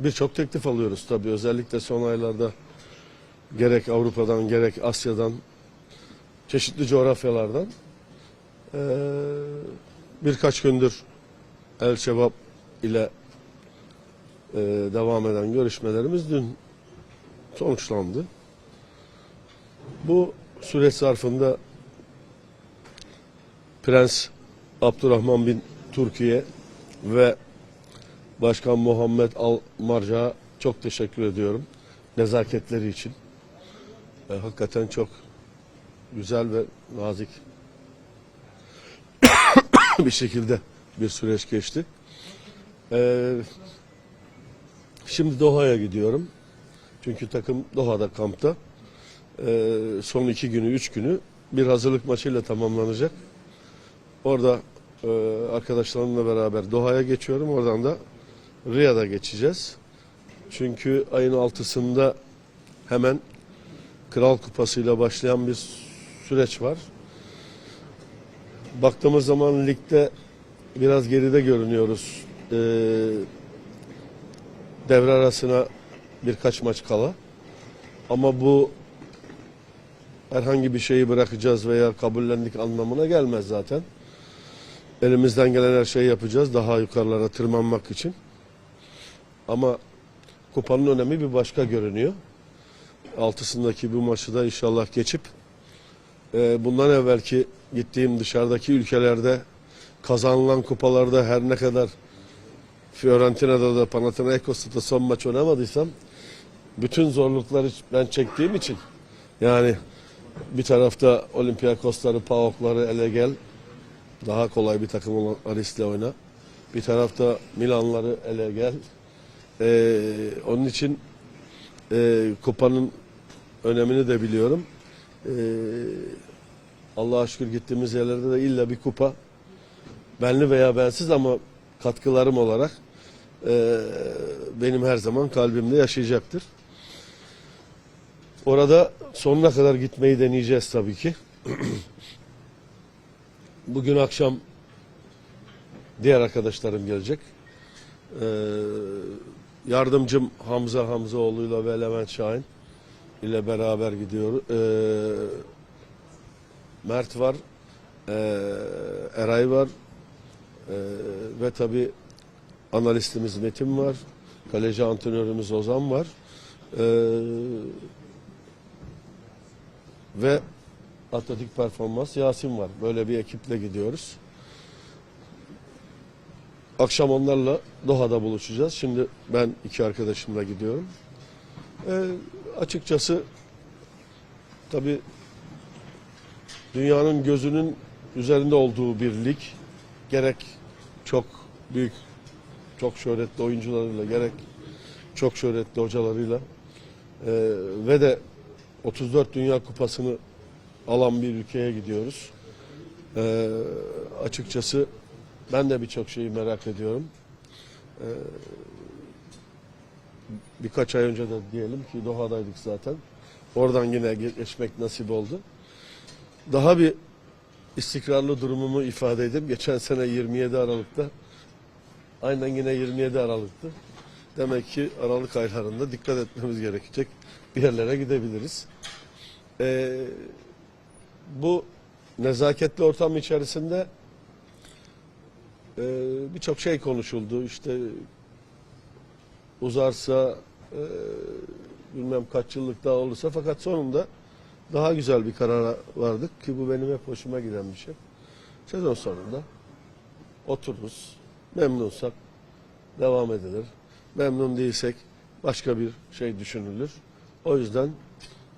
birçok teklif alıyoruz tabii. Özellikle son aylarda gerek Avrupa'dan gerek Asya'dan çeşitli coğrafyalardan birkaç gündür El Şebab ile devam eden görüşmelerimiz dün sonuçlandı. Bu süreç zarfında Prens Abdurrahman bin Türkiye ve Başkan Muhammed Al Marca'a çok teşekkür ediyorum. Nezaketleri için. E, hakikaten çok güzel ve nazik bir şekilde bir süreç geçti. E, şimdi Doha'ya gidiyorum. Çünkü takım Doha'da kampta. E, son iki günü, üç günü bir hazırlık maçıyla tamamlanacak. Orada e, arkadaşlarımla beraber Doha'ya geçiyorum. Oradan da Riyad'a geçeceğiz. Çünkü ayın altısında hemen Kral Kupası'yla başlayan bir süreç var. Baktığımız zaman ligde biraz geride görünüyoruz. Ee, devre arasına birkaç maç kala. Ama bu herhangi bir şeyi bırakacağız veya kabullendik anlamına gelmez zaten. Elimizden gelen her şeyi yapacağız daha yukarılara tırmanmak için. Ama kupanın önemi bir başka görünüyor. Altısındaki bu maçı da inşallah geçip e, bundan evvelki gittiğim dışarıdaki ülkelerde kazanılan kupalarda her ne kadar Fiorentina'da da Panathinaikos'ta da son maç oynamadıysam bütün zorlukları ben çektiğim için yani bir tarafta Olympiakosları, PAOK'ları ele gel daha kolay bir takım olan Aris'le oyna. Bir tarafta Milanları ele gel. Ee, onun için e, kupanın önemini de biliyorum. Ee, Allah'a şükür gittiğimiz yerlerde de illa bir kupa benli veya bensiz ama katkılarım olarak e, benim her zaman kalbimde yaşayacaktır. Orada sonuna kadar gitmeyi deneyeceğiz tabii ki. Bugün akşam diğer arkadaşlarım gelecek. Ee, yardımcım Hamza Hamzaoğlu'yla ve Levent Şahin ile beraber gidiyoruz. Ee, Mert var, ee, Eray var ee, ve tabi analistimiz Metin var, kaleci antrenörümüz Ozan var. Ee, ve atletik performans Yasin var. Böyle bir ekiple gidiyoruz. Akşam onlarla Doha'da buluşacağız. Şimdi ben iki arkadaşımla gidiyorum. Ee, açıkçası tabi dünyanın gözünün üzerinde olduğu bir lig gerek çok büyük çok şöhretli oyuncularıyla gerek çok şöhretli hocalarıyla ee, ve de 34 Dünya Kupası'nı alan bir ülkeye gidiyoruz. Ee, açıkçası ben de birçok şeyi merak ediyorum. Ee, birkaç ay önce de diyelim ki Doha'daydık zaten. Oradan yine geçmek nasip oldu. Daha bir istikrarlı durumumu ifade edeyim. Geçen sene 27 Aralık'ta aynen yine 27 Aralık'tı. Demek ki Aralık aylarında dikkat etmemiz gerekecek. Bir yerlere gidebiliriz. Ee, bu nezaketli ortam içerisinde e, birçok şey konuşuldu. İşte uzarsa e, bilmem kaç yıllık daha olursa fakat sonunda daha güzel bir karara vardık ki bu benim hep hoşuma giden bir şey. Sezon sonunda otururuz. Memnunsak devam edilir. Memnun değilsek başka bir şey düşünülür. O yüzden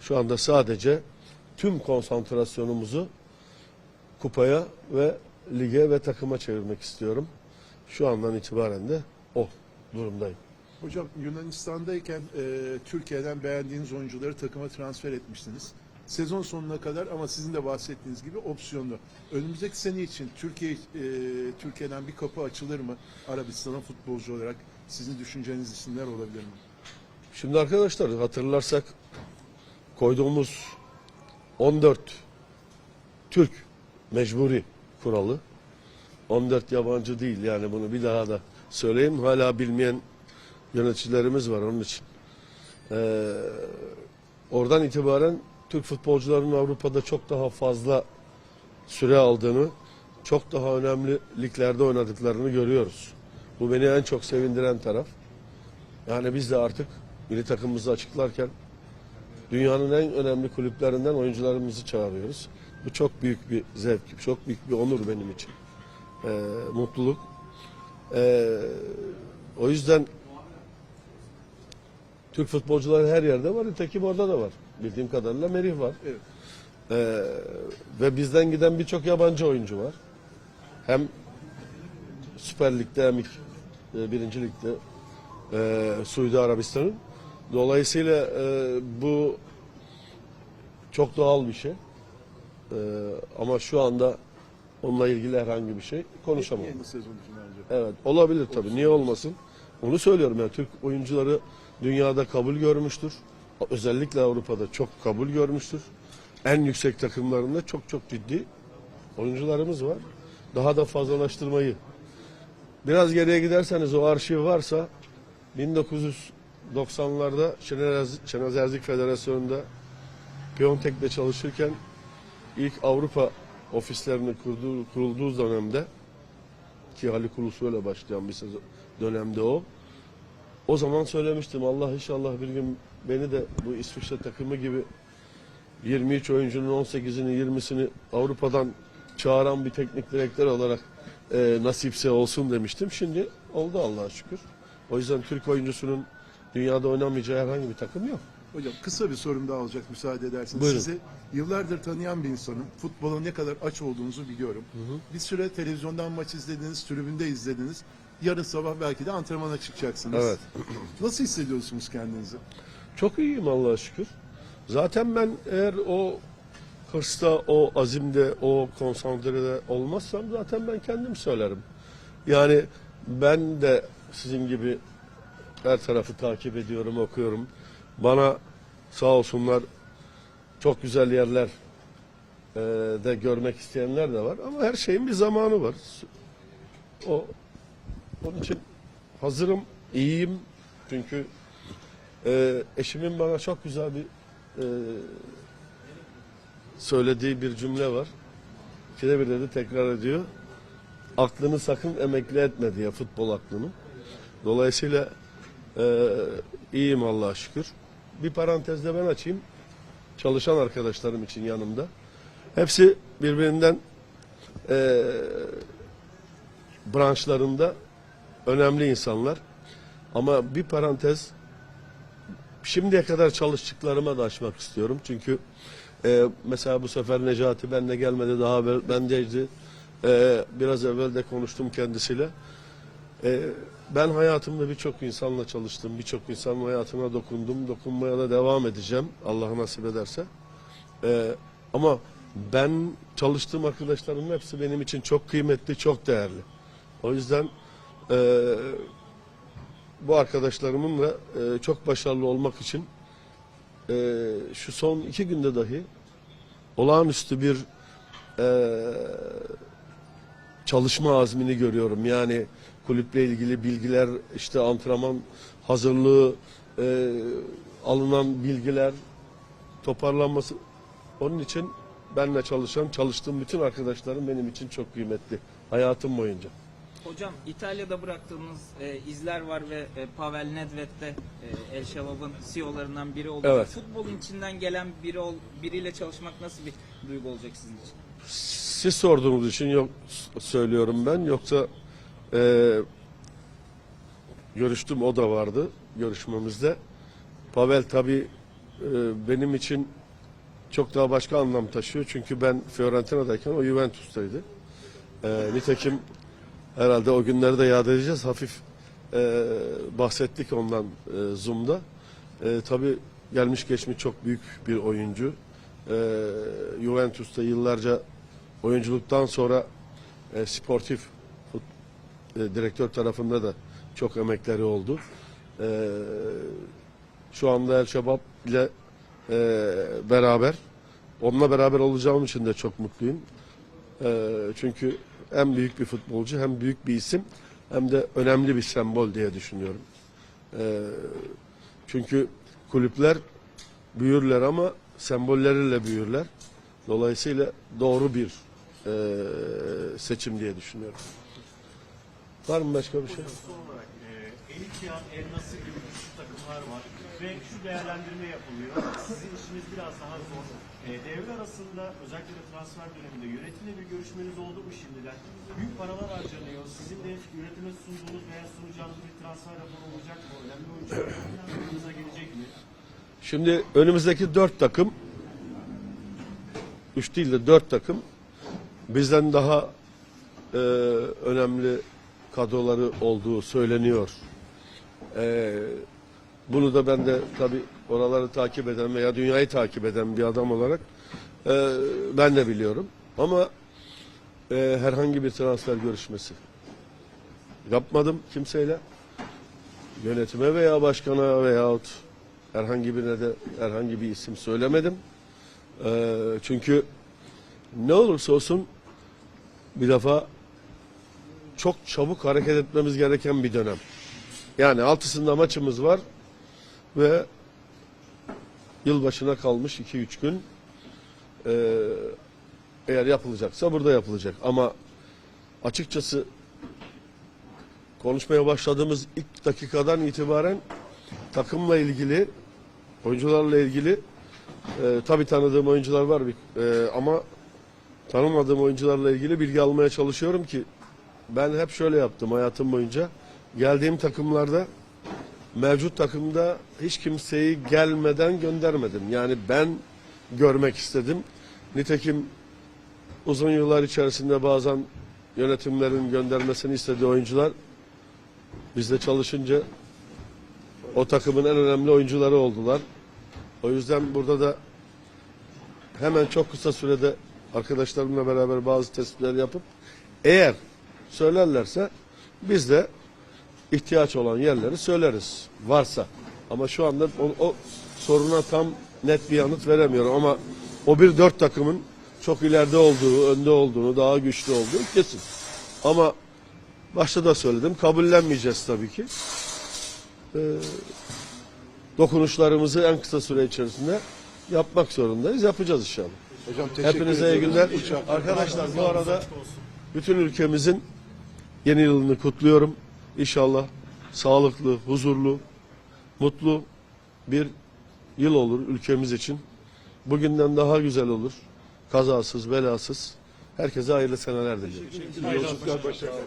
şu anda sadece tüm konsantrasyonumuzu kupaya ve lige ve takıma çevirmek istiyorum. Şu andan itibaren de o durumdayım. Hocam Yunanistan'dayken e, Türkiye'den beğendiğiniz oyuncuları takıma transfer etmişsiniz. Sezon sonuna kadar ama sizin de bahsettiğiniz gibi opsiyonlu. Önümüzdeki sene için Türkiye e, Türkiye'den bir kapı açılır mı? Arabistan'a futbolcu olarak sizin düşünceniz isimler olabilir mi? Şimdi arkadaşlar hatırlarsak koyduğumuz 14 Türk mecburi kuralı 14 yabancı değil yani bunu bir daha da söyleyeyim hala bilmeyen yöneticilerimiz var onun için. Ee, oradan itibaren Türk futbolcularının Avrupa'da çok daha fazla süre aldığını, çok daha önemli liglerde oynadıklarını görüyoruz. Bu beni en çok sevindiren taraf. Yani biz de artık milli takımımızı açıklarken dünyanın en önemli kulüplerinden oyuncularımızı çağırıyoruz. Bu çok büyük bir zevk, çok büyük bir onur benim için. Ee, mutluluk. Ee, o yüzden Türk futbolcuları her yerde var. Nitekim orada da var. Bildiğim kadarıyla Merih var. Evet. Ee, ve bizden giden birçok yabancı oyuncu var. Hem Süper Lig'de hem ilk, e, birinci ligde e, Suudi Arabistan'ın. Dolayısıyla e, bu çok doğal bir şey. E, ama şu anda onunla ilgili herhangi bir şey konuşamam. Yeni sezon için bence. Evet olabilir tabii. Niye olmasın? Onu söylüyorum yani Türk oyuncuları dünyada kabul görmüştür. Özellikle Avrupa'da çok kabul görmüştür. En yüksek takımlarında çok çok ciddi oyuncularımız var. Daha da fazlalaştırmayı. Biraz geriye giderseniz o arşiv varsa 1990'larda Şener Şenaz Erzik Federasyonu'nda Piyontek'te çalışırken ilk Avrupa ofislerini kurduğu, kurulduğu dönemde ki Haluk Ulusu öyle başlayan bir dönemde o. O zaman söylemiştim Allah inşallah bir gün beni de bu İsviçre takımı gibi 23 oyuncunun 18'ini 20'sini Avrupa'dan çağıran bir teknik direktör olarak e, nasipse olsun demiştim. Şimdi oldu Allah'a şükür. O yüzden Türk oyuncusunun dünyada oynamayacağı herhangi bir takım yok. Hocam kısa bir sorum daha olacak müsaade ederseniz. Buyurun. Sizi yıllardır tanıyan bir insanım. Futbola ne kadar aç olduğunuzu biliyorum. Bir süre televizyondan maç izlediniz, tribünde izlediniz. Yarın sabah belki de antrenmana çıkacaksınız. Evet. Nasıl hissediyorsunuz kendinizi? Çok iyiyim Allah'a şükür. Zaten ben eğer o hırsta, o azimde, o konsantrede olmazsam zaten ben kendim söylerim. Yani ben de sizin gibi her tarafı takip ediyorum, okuyorum. Bana sağ olsunlar çok güzel yerler e, de görmek isteyenler de var. Ama her şeyin bir zamanı var. O onun için hazırım, iyiyim. Çünkü ee, eşimin bana çok güzel bir e, söylediği bir cümle var. İkide bir dedi tekrar ediyor. Aklını sakın emekli etme diye futbol aklını. Dolayısıyla e, iyiyim Allah'a şükür. Bir parantezde ben açayım. Çalışan arkadaşlarım için yanımda. Hepsi birbirinden e, branşlarında önemli insanlar. Ama bir parantez şimdiye kadar çalıştıklarıma da açmak istiyorum. Çünkü e, mesela bu sefer Necati benle gelmedi daha bendeydi. E, biraz evvel de konuştum kendisiyle. E, ben hayatımda birçok insanla çalıştım. Birçok insanın hayatına dokundum. Dokunmaya da devam edeceğim. Allah nasip ederse. E, ama ben çalıştığım arkadaşlarımın hepsi benim için çok kıymetli, çok değerli. O yüzden e, bu arkadaşlarımınla e, çok başarılı olmak için e, şu son iki günde dahi olağanüstü bir e, çalışma azmini görüyorum. Yani kulüple ilgili bilgiler, işte antrenman hazırlığı, e, alınan bilgiler, toparlanması. Onun için benle çalışan, çalıştığım bütün arkadaşlarım benim için çok kıymetli. Hayatım boyunca. Hocam İtalya'da bıraktığınız e, izler var ve e, Pavel Nedved de e, El Şabab'ın CEO'larından biri oldu. Evet. Futbolun içinden gelen biri ol, biriyle çalışmak nasıl bir duygu olacak sizin için? Siz sorduğunuz için yok söylüyorum ben. Yoksa e, görüştüm o da vardı görüşmemizde. Pavel tabii e, benim için çok daha başka anlam taşıyor. Çünkü ben Fiorentina'dayken o Juventus'taydı. E, nitekim herhalde o günleri de yad edeceğiz. Hafif e, bahsettik ondan e, Zoom'da. E, tabii gelmiş geçmiş çok büyük bir oyuncu. E, Juventus'ta yıllarca oyunculuktan sonra e, sportif e, direktör tarafında da çok emekleri oldu. E, şu anda El Şabab ile e, beraber onunla beraber olacağım için de çok mutluyum. E, çünkü hem büyük bir futbolcu hem büyük bir isim hem de önemli bir sembol diye düşünüyorum. Ee, çünkü kulüpler büyürler ama sembolleriyle büyürler. Dolayısıyla doğru bir e, seçim diye düşünüyorum. Var mı başka bir şey? Olarak e, Elit Yan, El Nasır gibi güçlü takımlar var ve şu değerlendirme yapılıyor. Sizin işiniz biraz daha zor. E, devre arasında özellikle de transfer döneminde yönetimle bir görüşmeniz oldu mu şimdiden? Büyük paralar harcanıyor. Sizin de yönetime sunduğunuz veya sunacağınız bir transfer raporu olacak mı? Önemli oyuncular aklınıza gelecek mi? Şimdi önümüzdeki dört takım, üç değil de dört takım bizden daha e, önemli kadroları olduğu söyleniyor. E, bunu da ben de tabi oraları takip eden veya dünyayı takip eden bir adam olarak e, ben de biliyorum. Ama e, herhangi bir transfer görüşmesi yapmadım kimseyle. Yönetime veya başkana veyahut herhangi birine de herhangi bir isim söylemedim. Ee, çünkü ne olursa olsun bir defa çok çabuk hareket etmemiz gereken bir dönem. Yani altısında maçımız var ve yılbaşına kalmış 2-3 gün. Ee, eğer yapılacaksa burada yapılacak. Ama açıkçası konuşmaya başladığımız ilk dakikadan itibaren takımla ilgili, oyuncularla ilgili e, tabii tanıdığım oyuncular var e, ama tanımadığım oyuncularla ilgili bilgi almaya çalışıyorum ki ben hep şöyle yaptım hayatım boyunca. Geldiğim takımlarda mevcut takımda hiç kimseyi gelmeden göndermedim. Yani ben görmek istedim. Nitekim uzun yıllar içerisinde bazen yönetimlerin göndermesini istediği oyuncular bizde çalışınca o takımın en önemli oyuncuları oldular. O yüzden burada da hemen çok kısa sürede arkadaşlarımla beraber bazı tespitler yapıp eğer söylerlerse biz de ihtiyaç olan yerleri söyleriz varsa. Ama şu anda o, o soruna tam net bir yanıt veremiyorum ama o bir dört takımın çok ileride olduğu, önde olduğunu, daha güçlü olduğu kesin. Ama başta da söyledim kabullenmeyeceğiz tabii ki. Ee, dokunuşlarımızı en kısa süre içerisinde yapmak zorundayız. Yapacağız inşallah. Hocam teşekkür Hepinize iyi günler. Arkadaşlar bu arada bütün ülkemizin yeni yılını kutluyorum. İnşallah sağlıklı, huzurlu, mutlu bir yıl olur ülkemiz için. Bugünden daha güzel olur. Kazasız, belasız. Herkese hayırlı seneler diliyorum. Başarılar.